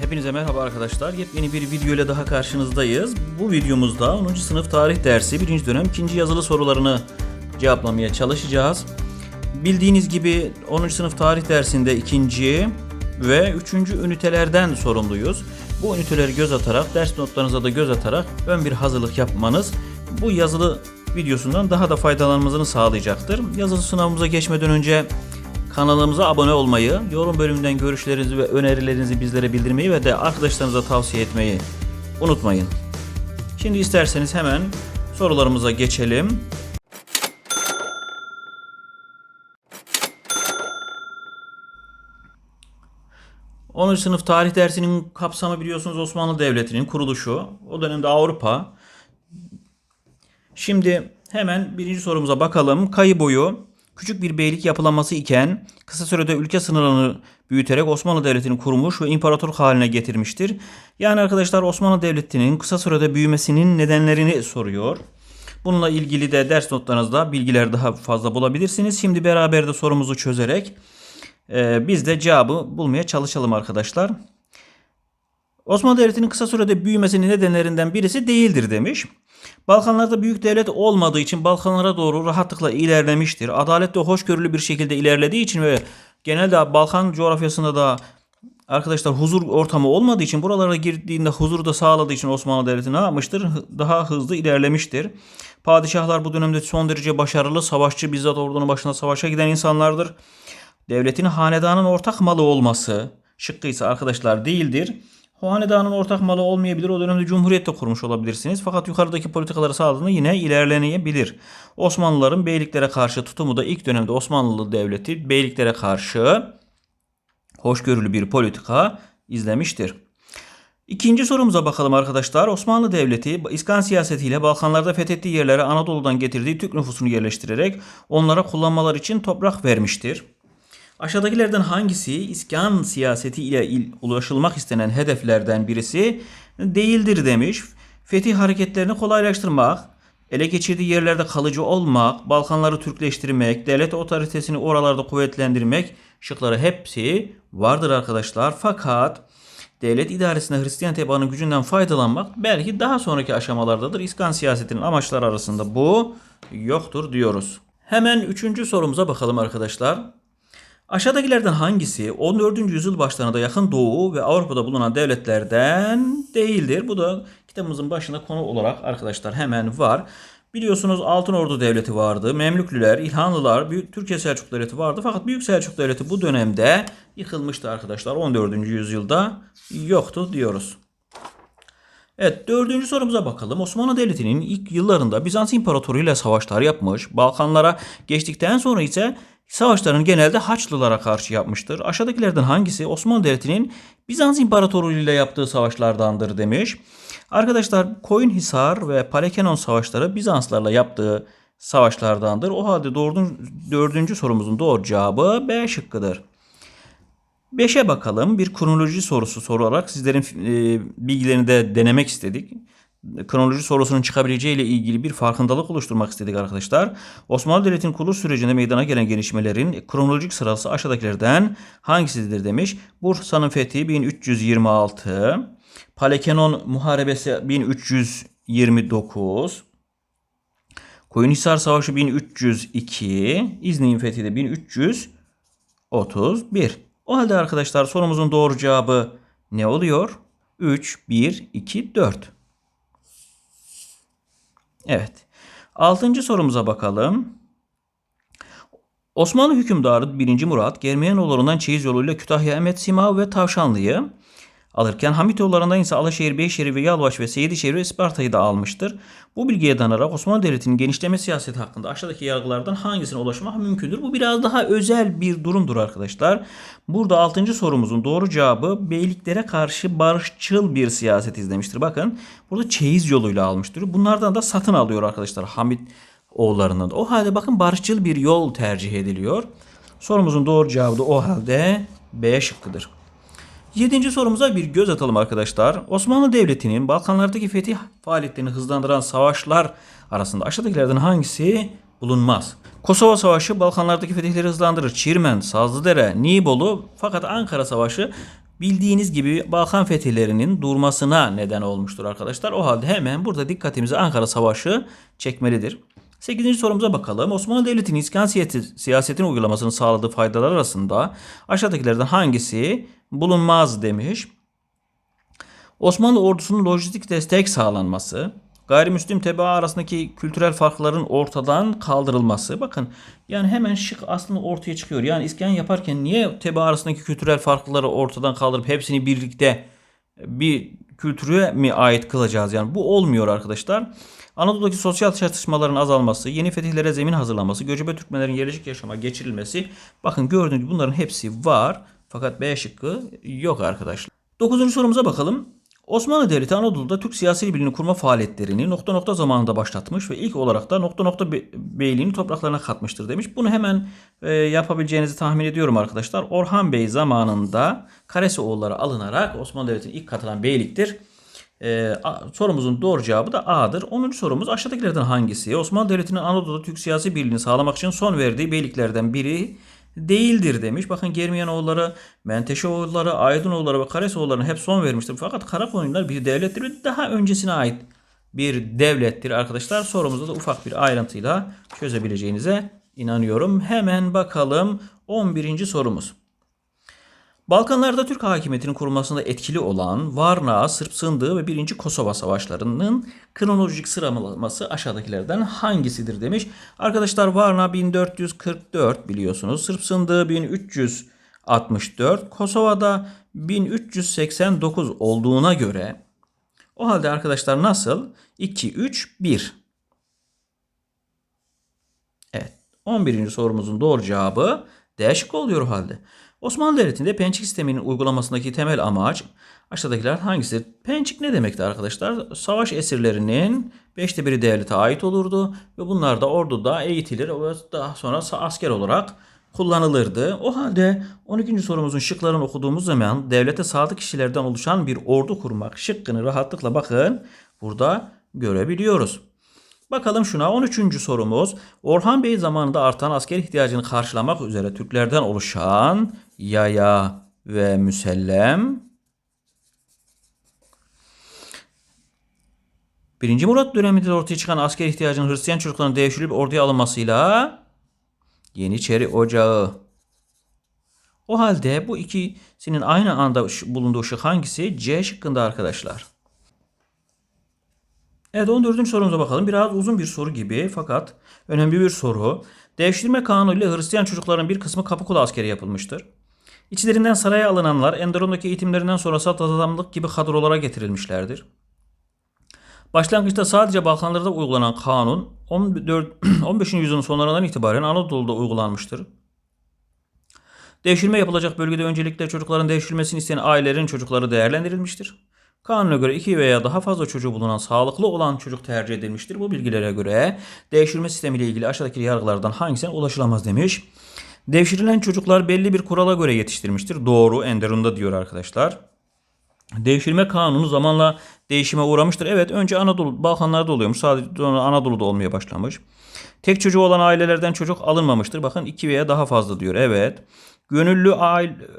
Hepinize merhaba arkadaşlar. Yepyeni bir video ile daha karşınızdayız. Bu videomuzda 10. sınıf tarih dersi 1. dönem 2. yazılı sorularını cevaplamaya çalışacağız. Bildiğiniz gibi 10. sınıf tarih dersinde 2. ve 3. ünitelerden sorumluyuz. Bu üniteleri göz atarak, ders notlarınıza da göz atarak ön bir hazırlık yapmanız bu yazılı videosundan daha da faydalanmanızı sağlayacaktır. Yazılı sınavımıza geçmeden önce Kanalımıza abone olmayı, yorum bölümünden görüşlerinizi ve önerilerinizi bizlere bildirmeyi ve de arkadaşlarınıza tavsiye etmeyi unutmayın. Şimdi isterseniz hemen sorularımıza geçelim. ...10. sınıf tarih dersinin kapsamı biliyorsunuz Osmanlı Devleti'nin kuruluşu. O dönemde Avrupa. Şimdi hemen birinci sorumuza bakalım. Kayı boyu küçük bir beylik yapılanması iken kısa sürede ülke sınırlarını büyüterek Osmanlı Devleti'ni kurmuş ve imparatorluk haline getirmiştir. Yani arkadaşlar Osmanlı Devleti'nin kısa sürede büyümesinin nedenlerini soruyor. Bununla ilgili de ders notlarınızda bilgiler daha fazla bulabilirsiniz. Şimdi beraber de sorumuzu çözerek e, biz de cevabı bulmaya çalışalım arkadaşlar. Osmanlı Devleti'nin kısa sürede büyümesinin nedenlerinden birisi değildir demiş. Balkanlarda büyük devlet olmadığı için Balkanlara doğru rahatlıkla ilerlemiştir. Adalet ve hoşgörülü bir şekilde ilerlediği için ve genelde Balkan coğrafyasında da arkadaşlar huzur ortamı olmadığı için buralara girdiğinde huzuru da sağladığı için Osmanlı Devleti ne yapmıştır? Daha hızlı ilerlemiştir. Padişahlar bu dönemde son derece başarılı, savaşçı, bizzat ordunun başına savaşa giden insanlardır. Devletin hanedanın ortak malı olması şıkkı ise arkadaşlar değildir. Hanedanın ortak malı olmayabilir. O dönemde cumhuriyet de kurmuş olabilirsiniz. Fakat yukarıdaki politikaları sağladığında yine ilerlenebilir. Osmanlıların beyliklere karşı tutumu da ilk dönemde Osmanlı Devleti beyliklere karşı hoşgörülü bir politika izlemiştir. İkinci sorumuza bakalım arkadaşlar. Osmanlı Devleti İskan siyasetiyle Balkanlarda fethettiği yerlere Anadolu'dan getirdiği Türk nüfusunu yerleştirerek onlara kullanmalar için toprak vermiştir. Aşağıdakilerden hangisi iskan siyaseti ile il- ulaşılmak istenen hedeflerden birisi değildir demiş. Fetih hareketlerini kolaylaştırmak, ele geçirdiği yerlerde kalıcı olmak, Balkanları Türkleştirmek, devlet otoritesini oralarda kuvvetlendirmek şıkları hepsi vardır arkadaşlar. Fakat devlet idaresinde Hristiyan tebaanın gücünden faydalanmak belki daha sonraki aşamalardadır. İskan siyasetinin amaçları arasında bu yoktur diyoruz. Hemen üçüncü sorumuza bakalım arkadaşlar. Aşağıdakilerden hangisi 14. yüzyıl başlarında yakın Doğu ve Avrupa'da bulunan devletlerden değildir? Bu da kitabımızın başında konu olarak arkadaşlar hemen var. Biliyorsunuz Altın Ordu Devleti vardı. Memlüklüler, İlhanlılar, Büyük Türkiye Selçuklu Devleti vardı. Fakat Büyük Selçuk Devleti bu dönemde yıkılmıştı arkadaşlar. 14. yüzyılda yoktu diyoruz. Evet dördüncü sorumuza bakalım. Osmanlı Devleti'nin ilk yıllarında Bizans İmparatoru ile savaşlar yapmış. Balkanlara geçtikten sonra ise savaşlarını genelde Haçlılara karşı yapmıştır. Aşağıdakilerden hangisi Osmanlı Devleti'nin Bizans İmparatoru ile yaptığı savaşlardandır demiş. Arkadaşlar Koyunhisar ve Palekenon savaşları Bizanslarla yaptığı savaşlardandır. O halde dördüncü sorumuzun doğru cevabı B şıkkıdır. 5'e bakalım. Bir kronoloji sorusu sorarak sizlerin e, bilgilerini de denemek istedik. Kronoloji sorusunun çıkabileceği ile ilgili bir farkındalık oluşturmak istedik arkadaşlar. Osmanlı Devleti'nin kuruluş sürecinde meydana gelen gelişmelerin kronolojik sırası aşağıdakilerden hangisidir demiş. Bursa'nın fethi 1326, Palekenon Muharebesi 1329, Koyunhisar Savaşı 1302, İznik'in fethi de 1331. O halde arkadaşlar sorumuzun doğru cevabı ne oluyor? 3, 1, 2, 4. Evet. Altıncı sorumuza bakalım. Osmanlı hükümdarı 1. Murat, Germiyanoğullarından çeyiz yoluyla Kütahya, Emet, Sima ve Tavşanlı'yı alırken Hamitoğullarından ise Alaşehir, Beyşehir ve Yalvaç ve Seydişehir ve Isparta'yı da almıştır. Bu bilgiye dayanarak Osmanlı Devleti'nin genişleme siyaseti hakkında aşağıdaki yargılardan hangisine ulaşmak mümkündür? Bu biraz daha özel bir durumdur arkadaşlar. Burada 6. sorumuzun doğru cevabı beyliklere karşı barışçıl bir siyaset izlemiştir. Bakın burada çeyiz yoluyla almıştır. Bunlardan da satın alıyor arkadaşlar Hamit oğullarından. da. O halde bakın barışçıl bir yol tercih ediliyor. Sorumuzun doğru cevabı da o halde B şıkkıdır. Yedinci sorumuza bir göz atalım arkadaşlar. Osmanlı Devleti'nin Balkanlardaki fetih faaliyetlerini hızlandıran savaşlar arasında aşağıdakilerden hangisi bulunmaz? Kosova Savaşı Balkanlardaki fetihleri hızlandırır. Çirmen, Sazlıdere, Nibolu fakat Ankara Savaşı bildiğiniz gibi Balkan fetihlerinin durmasına neden olmuştur arkadaşlar. O halde hemen burada dikkatimizi Ankara Savaşı çekmelidir. 8. sorumuza bakalım. Osmanlı Devleti'nin iskan siyaseti, siyasetini uygulamasının sağladığı faydalar arasında aşağıdakilerden hangisi bulunmaz demiş. Osmanlı ordusunun lojistik destek sağlanması, gayrimüslim tebaa arasındaki kültürel farkların ortadan kaldırılması. Bakın yani hemen şık aslında ortaya çıkıyor. Yani iskan yaparken niye tebaa arasındaki kültürel farkları ortadan kaldırıp hepsini birlikte bir kültüre mi ait kılacağız? Yani bu olmuyor arkadaşlar. Anadolu'daki sosyal çatışmaların azalması, yeni fetihlere zemin hazırlanması, göçebe Türkmenlerin yerleşik yaşama geçirilmesi. Bakın gördüğünüz gibi bunların hepsi var. Fakat B şıkkı yok arkadaşlar. Dokuzuncu sorumuza bakalım. Osmanlı Devleti Anadolu'da Türk siyasi birliğini kurma faaliyetlerini nokta nokta zamanında başlatmış ve ilk olarak da nokta nokta be- beyliğini topraklarına katmıştır demiş. Bunu hemen e, yapabileceğinizi tahmin ediyorum arkadaşlar. Orhan Bey zamanında Karesioğulları alınarak Osmanlı Devleti'ne ilk katılan beyliktir. E, a- sorumuzun doğru cevabı da A'dır. 10. sorumuz aşağıdakilerden hangisi? Osmanlı Devleti'nin Anadolu'da Türk siyasi birliğini sağlamak için son verdiği beyliklerden biri değildir demiş. Bakın Germiyanoğulları, Menteşeoğulları, Aydınoğulları ve Karesoğulları'na hep son vermiştir. Fakat Karakoyunlar bir devlettir ve daha öncesine ait bir devlettir arkadaşlar. Sorumuzda da ufak bir ayrıntıyla çözebileceğinize inanıyorum. Hemen bakalım 11. sorumuz. Balkanlarda Türk hakimiyetinin kurulmasında etkili olan Varna, Sırp Sındığı ve 1. Kosova Savaşları'nın kronolojik sıralaması aşağıdakilerden hangisidir demiş. Arkadaşlar Varna 1444 biliyorsunuz. Sırp Sındığı 1364. Kosova'da 1389 olduğuna göre o halde arkadaşlar nasıl? 2, 3, 1. Evet. 11. sorumuzun doğru cevabı D şıkkı oluyor o halde. Osmanlı Devleti'nde pençik sisteminin uygulamasındaki temel amaç aşağıdakiler hangisidir? Pençik ne demekti arkadaşlar? Savaş esirlerinin beşte biri devlete ait olurdu ve bunlar da orduda eğitilir ve daha sonra asker olarak kullanılırdı. O halde 12. sorumuzun şıklarını okuduğumuz zaman devlete sadık kişilerden oluşan bir ordu kurmak şıkkını rahatlıkla bakın burada görebiliyoruz. Bakalım şuna 13. sorumuz. Orhan Bey zamanında artan asker ihtiyacını karşılamak üzere Türklerden oluşan yaya ve müsellem Birinci Murat döneminde ortaya çıkan asker ihtiyacının Hristiyan çocukların devşirilip orduya alınmasıyla Yeniçeri Ocağı. O halde bu ikisinin aynı anda bulunduğu şık hangisi? C şıkkında arkadaşlar. Evet 14. sorumuza bakalım. Biraz uzun bir soru gibi fakat önemli bir soru. Devşirme kanunu ile Hristiyan çocukların bir kısmı Kapıkulu askeri yapılmıştır. İçlerinden saraya alınanlar Enderun'daki eğitimlerinden sonra sat adamlık gibi kadrolara getirilmişlerdir. Başlangıçta sadece Balkanlarda uygulanan kanun 14, 15. yüzyılın sonlarından itibaren Anadolu'da uygulanmıştır. Devşirme yapılacak bölgede öncelikle çocukların devşirilmesini isteyen ailelerin çocukları değerlendirilmiştir. Kanuna göre iki veya daha fazla çocuğu bulunan sağlıklı olan çocuk tercih edilmiştir. Bu bilgilere göre devşirme sistemiyle ilgili aşağıdaki yargılardan hangisine ulaşılamaz demiş. Devşirilen çocuklar belli bir kurala göre yetiştirmiştir. Doğru Enderun'da diyor arkadaşlar. Devşirme kanunu zamanla değişime uğramıştır. Evet önce Anadolu, Balkanlarda oluyormuş. Sadece sonra Anadolu'da olmaya başlamış. Tek çocuğu olan ailelerden çocuk alınmamıştır. Bakın iki veya daha fazla diyor. Evet. Gönüllü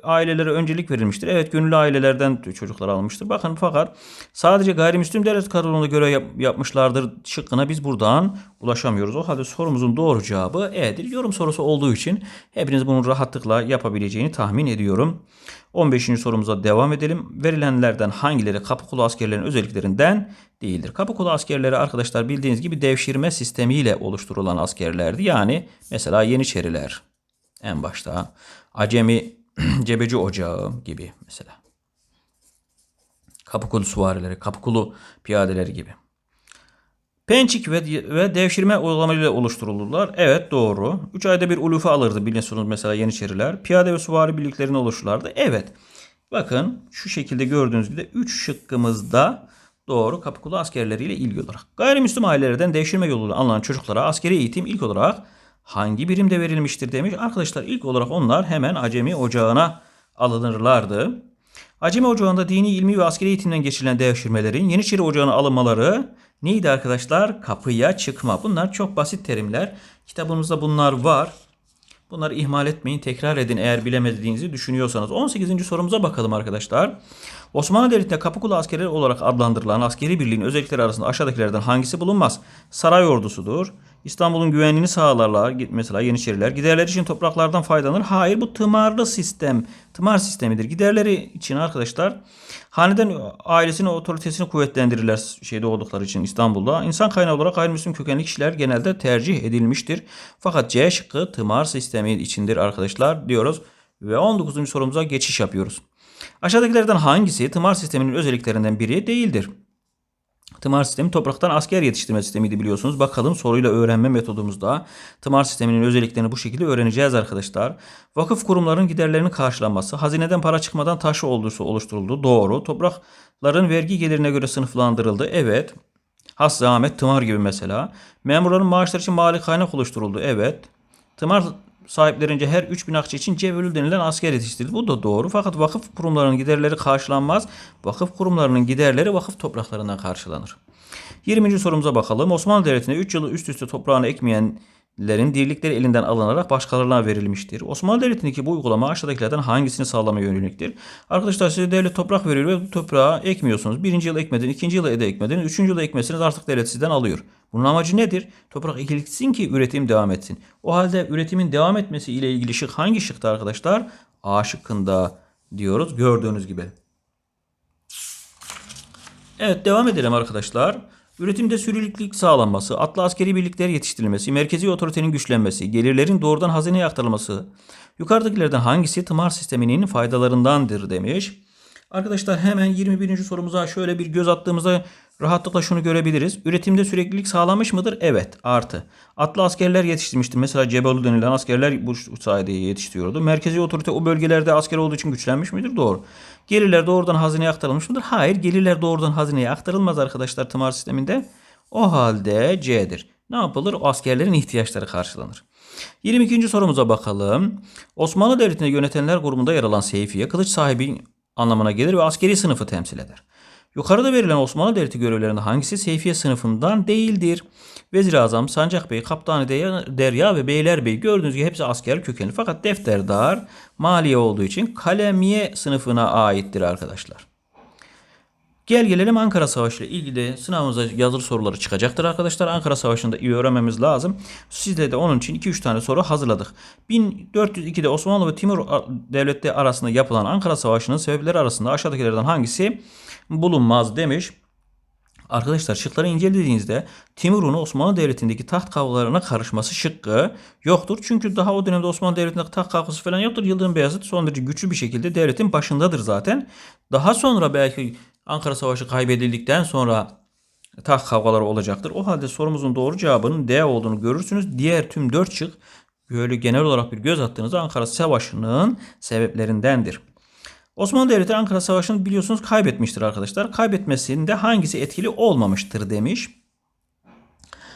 ailelere öncelik verilmiştir. Evet gönüllü ailelerden çocuklar almıştır. Bakın fakat sadece gayrimüslim devlet kanununa göre yap, yapmışlardır şıkkına biz buradan ulaşamıyoruz. O halde sorumuzun doğru cevabı E'dir. Yorum sorusu olduğu için hepiniz bunu rahatlıkla yapabileceğini tahmin ediyorum. 15. sorumuza devam edelim. Verilenlerden hangileri Kapıkulu askerlerin özelliklerinden değildir? Kapıkulu askerleri arkadaşlar bildiğiniz gibi devşirme sistemiyle oluşturulan askerlerdi. Yani mesela Yeniçeriler en başta. Acemi Cebeci Ocağı gibi mesela. Kapıkulu süvarileri, Kapıkulu piyadeleri gibi. Pençik ve, ve devşirme uygulamalarıyla oluşturulurlar. Evet doğru. 3 ayda bir ulufe alırdı biliyorsunuz mesela Yeniçeriler. Piyade ve süvari birliklerini oluştururlardı. Evet. Bakın şu şekilde gördüğünüz gibi 3 şıkkımızda doğru Kapıkulu askerleriyle ilgili olarak. Gayrimüslim ailelerden devşirme yoluyla alınan çocuklara askeri eğitim ilk olarak hangi birimde verilmiştir demiş. Arkadaşlar ilk olarak onlar hemen Acemi Ocağı'na alınırlardı. Acemi Ocağı'nda dini, ilmi ve askeri eğitimden geçirilen devşirmelerin Yeniçeri Ocağı'na alınmaları neydi arkadaşlar? Kapıya çıkma. Bunlar çok basit terimler. Kitabımızda bunlar var. Bunları ihmal etmeyin, tekrar edin eğer bilemediğinizi düşünüyorsanız. 18. sorumuza bakalım arkadaşlar. Osmanlı Devleti'nde Kapıkulu askerleri olarak adlandırılan askeri birliğin özellikleri arasında aşağıdakilerden hangisi bulunmaz? Saray ordusudur. İstanbul'un güvenliğini sağlarlar. Mesela Yeniçeriler. Giderler için topraklardan faydalanır. Hayır bu tımarlı sistem. Tımar sistemidir. Giderleri için arkadaşlar haneden ailesinin otoritesini kuvvetlendirirler şeyde oldukları için İstanbul'da. İnsan kaynağı olarak gayrimüslim kökenli kişiler genelde tercih edilmiştir. Fakat C şıkkı tımar sistemi içindir arkadaşlar diyoruz. Ve 19. sorumuza geçiş yapıyoruz. Aşağıdakilerden hangisi tımar sisteminin özelliklerinden biri değildir? Tımar sistemi topraktan asker yetiştirme sistemiydi biliyorsunuz. Bakalım soruyla öğrenme metodumuzda tımar sisteminin özelliklerini bu şekilde öğreneceğiz arkadaşlar. Vakıf kurumlarının giderlerinin karşılanması, hazineden para çıkmadan taşı oluşturuldu. Doğru. Toprakların vergi gelirine göre sınıflandırıldı. Evet. Has zahmet, tımar gibi mesela. Memurların maaşları için mali kaynak oluşturuldu. Evet. Tımar sahiplerince her 3000 akçe için cevölü denilen asker yetiştirildi. Bu da doğru. Fakat vakıf kurumlarının giderleri karşılanmaz. Vakıf kurumlarının giderleri vakıf topraklarından karşılanır. 20. sorumuza bakalım. Osmanlı Devleti'nde 3 yılı üst üste toprağını ekmeyenlerin dirlikleri elinden alınarak başkalarına verilmiştir. Osmanlı Devleti'ndeki bu uygulama aşağıdakilerden hangisini sağlamaya yöneliktir? Arkadaşlar size devlet toprak veriyor ve bu toprağı ekmiyorsunuz. Birinci yıl ekmediniz, ikinci yıl da ekmediniz, üçüncü yılda ekmesiniz artık devlet sizden alıyor. Bunun amacı nedir? Toprak ekilsin ki üretim devam etsin. O halde üretimin devam etmesi ile ilgili şık hangi şıkta arkadaşlar? A şıkkında diyoruz gördüğünüz gibi. Evet devam edelim arkadaşlar. Üretimde süreklilik sağlanması, atlı askeri birlikler yetiştirilmesi, merkezi otoritenin güçlenmesi, gelirlerin doğrudan hazineye aktarılması. Yukarıdakilerden hangisi tımar sisteminin faydalarındandır demiş. Arkadaşlar hemen 21. sorumuza şöyle bir göz attığımızda rahatlıkla şunu görebiliriz. Üretimde süreklilik sağlamış mıdır? Evet. Artı. Atlı askerler yetiştirmiştir. Mesela Cebelu denilen askerler bu sayede yetiştiriyordu. Merkezi otorite o bölgelerde asker olduğu için güçlenmiş midir? Doğru. Gelirler doğrudan hazineye aktarılmış mıdır? Hayır. Gelirler doğrudan hazineye aktarılmaz arkadaşlar tımar sisteminde. O halde C'dir. Ne yapılır? O askerlerin ihtiyaçları karşılanır. 22. sorumuza bakalım. Osmanlı Devleti'ni yönetenler grubunda yer alan Seyfiye kılıç sahibi anlamına gelir ve askeri sınıfı temsil eder. Yukarıda verilen Osmanlı Devleti görevlerinde hangisi Seyfiye sınıfından değildir? Vezir-i Azam, Sancak Bey, Kaptanı Derya ve Beylerbey gördüğünüz gibi hepsi asker kökenli. Fakat defterdar maliye olduğu için kalemiye sınıfına aittir arkadaşlar. Gel gelelim Ankara Savaşı ile ilgili sınavımıza yazılı soruları çıkacaktır arkadaşlar. Ankara Savaşı'nda iyi öğrenmemiz lazım. Sizle de onun için 2-3 tane soru hazırladık. 1402'de Osmanlı ve Timur devletleri arasında yapılan Ankara Savaşı'nın sebepleri arasında aşağıdakilerden hangisi bulunmaz demiş. Arkadaşlar şıkları incelediğinizde Timur'un Osmanlı Devleti'ndeki taht kavgalarına karışması şıkkı yoktur. Çünkü daha o dönemde Osmanlı Devleti'nde taht kavgası falan yoktur. Yıldırım Beyazıt son derece güçlü bir şekilde devletin başındadır zaten. Daha sonra belki Ankara Savaşı kaybedildikten sonra taht kavgaları olacaktır. O halde sorumuzun doğru cevabının D olduğunu görürsünüz. Diğer tüm 4 şık böyle genel olarak bir göz attığınızda Ankara Savaşı'nın sebeplerindendir. Osmanlı Devleti Ankara Savaşı'nı biliyorsunuz kaybetmiştir arkadaşlar. Kaybetmesinde hangisi etkili olmamıştır demiş.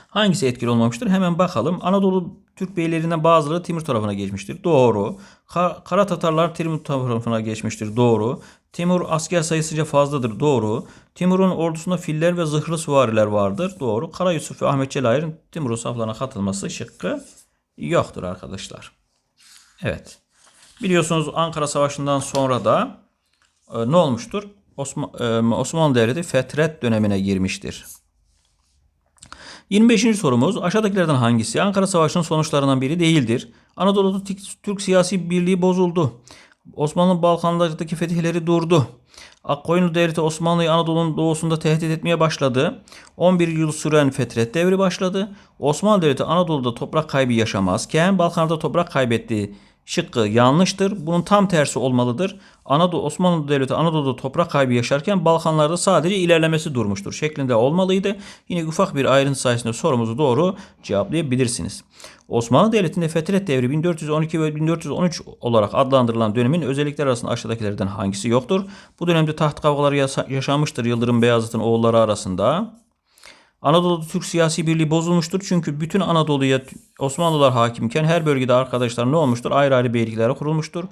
Hangisi etkili olmamıştır? Hemen bakalım. Anadolu Türk beylerinden bazıları Timur tarafına geçmiştir. Doğru. Kara Tatarlar Timur tarafına geçmiştir. Doğru. Timur asker sayısınca fazladır. Doğru. Timur'un ordusunda filler ve zırhlı süvariler vardır. Doğru. Kara Yusuf ve Ahmet Celayir'in Timur'un saflarına katılması şıkkı yoktur arkadaşlar. Evet. Biliyorsunuz Ankara Savaşı'ndan sonra da e, ne olmuştur? Osman, e, Osmanlı Devleti fetret dönemine girmiştir. 25. sorumuz aşağıdakilerden hangisi Ankara Savaşı'nın sonuçlarından biri değildir? Anadolu'da Türk siyasi birliği bozuldu. Osmanlı Balkanlardaki fetihleri durdu. Akkoyunlu Devleti Osmanlı'yı Anadolu'nun doğusunda tehdit etmeye başladı. 11 yıl süren fetret devri başladı. Osmanlı Devleti Anadolu'da toprak kaybı yaşamazken Balkanlarda toprak kaybetti şıkkı yanlıştır. Bunun tam tersi olmalıdır. Anadolu Osmanlı Devleti Anadolu'da toprak kaybı yaşarken Balkanlarda sadece ilerlemesi durmuştur şeklinde olmalıydı. Yine ufak bir ayrıntı sayesinde sorumuzu doğru cevaplayabilirsiniz. Osmanlı Devleti'nde Fetret Devri 1412 ve 1413 olarak adlandırılan dönemin özellikleri arasında aşağıdakilerden hangisi yoktur? Bu dönemde taht kavgaları yaşanmıştır Yıldırım Beyazıt'ın oğulları arasında. Anadolu'da Türk siyasi birliği bozulmuştur. Çünkü bütün Anadolu'ya Osmanlılar hakimken her bölgede arkadaşlar ne olmuştur? Ayrı ayrı beylikler kurulmuştur.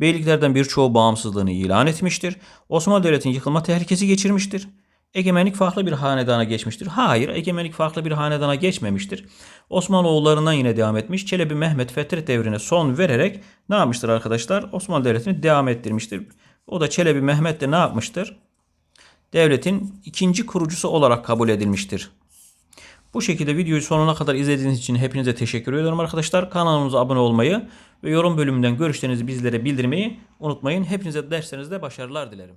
Beyliklerden birçoğu bağımsızlığını ilan etmiştir. Osmanlı Devleti'nin yıkılma tehlikesi geçirmiştir. egemenlik farklı bir hanedana geçmiştir. Hayır, egemenlik farklı bir hanedana geçmemiştir. Osmanoğullarından yine devam etmiş. Çelebi Mehmet Fetret devrine son vererek ne yapmıştır arkadaşlar? Osmanlı Devleti'ni devam ettirmiştir. O da Çelebi Mehmet de ne yapmıştır? Devletin ikinci kurucusu olarak kabul edilmiştir. Bu şekilde videoyu sonuna kadar izlediğiniz için hepinize teşekkür ediyorum arkadaşlar. Kanalımıza abone olmayı ve yorum bölümünden görüşlerinizi bizlere bildirmeyi unutmayın. Hepinize derslerinizde başarılar dilerim.